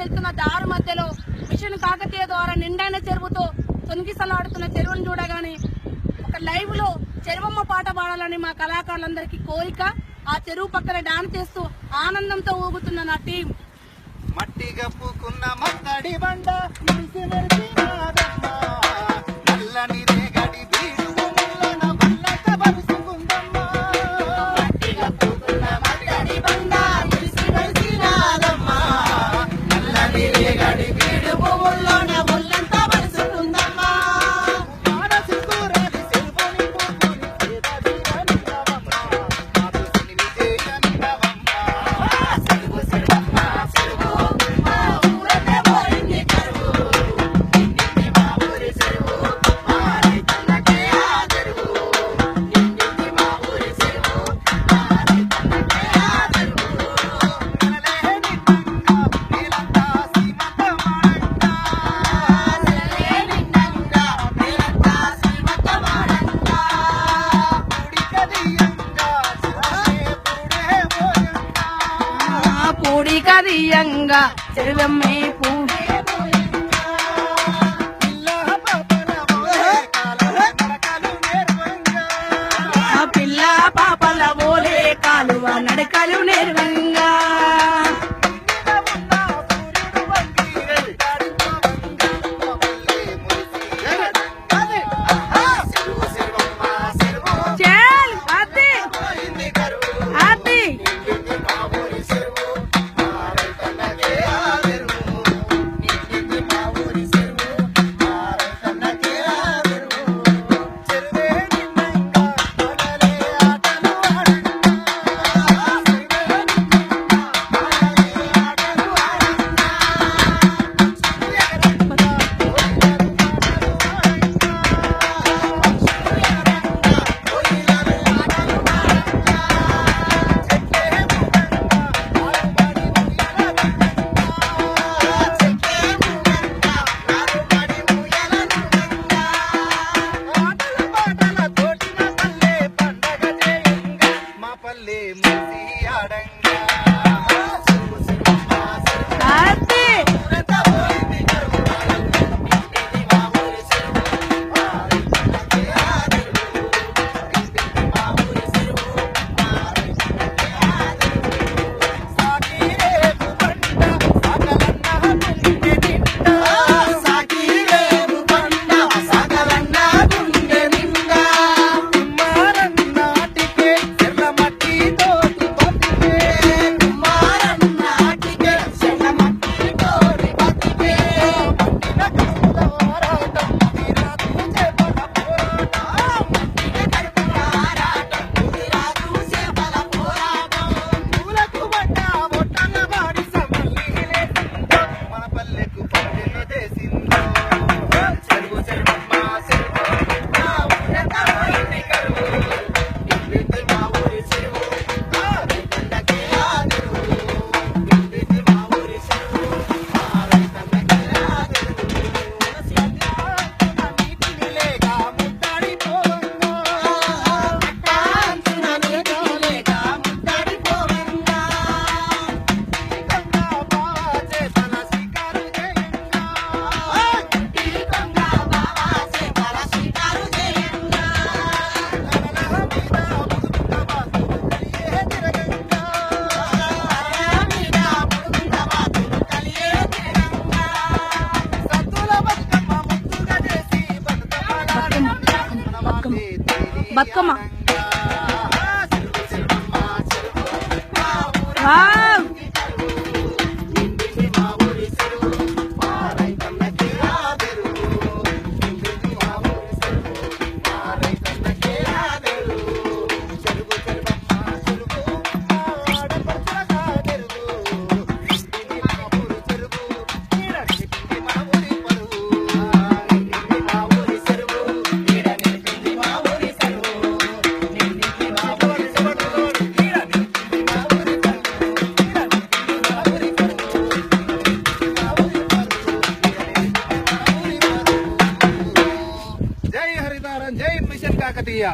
వెళ్తున్న దారు మధ్యలో మిషన్ కాకతీయ ద్వారా నిండైన చెరువుతో తొనిగిసలాడుతున్న చెరువును చూడగానే ఒక లైవ్లో చెరువమ్మ పాట పాడాలని మా కళాకారులందరికీ కోరిక. ఆ చెరువు పక్కన డాన్స్ చేస్తూ ఆనందంతో ఊగుతున్న నా టీం. మట్టి గప్పుకున్న మత్తడి బండ ఆరియంగా చెరువమ్మే పూ. పిల్ల పాపల ఓలే కాలువ నడకలు బతుకమ్మ. తాకతీయ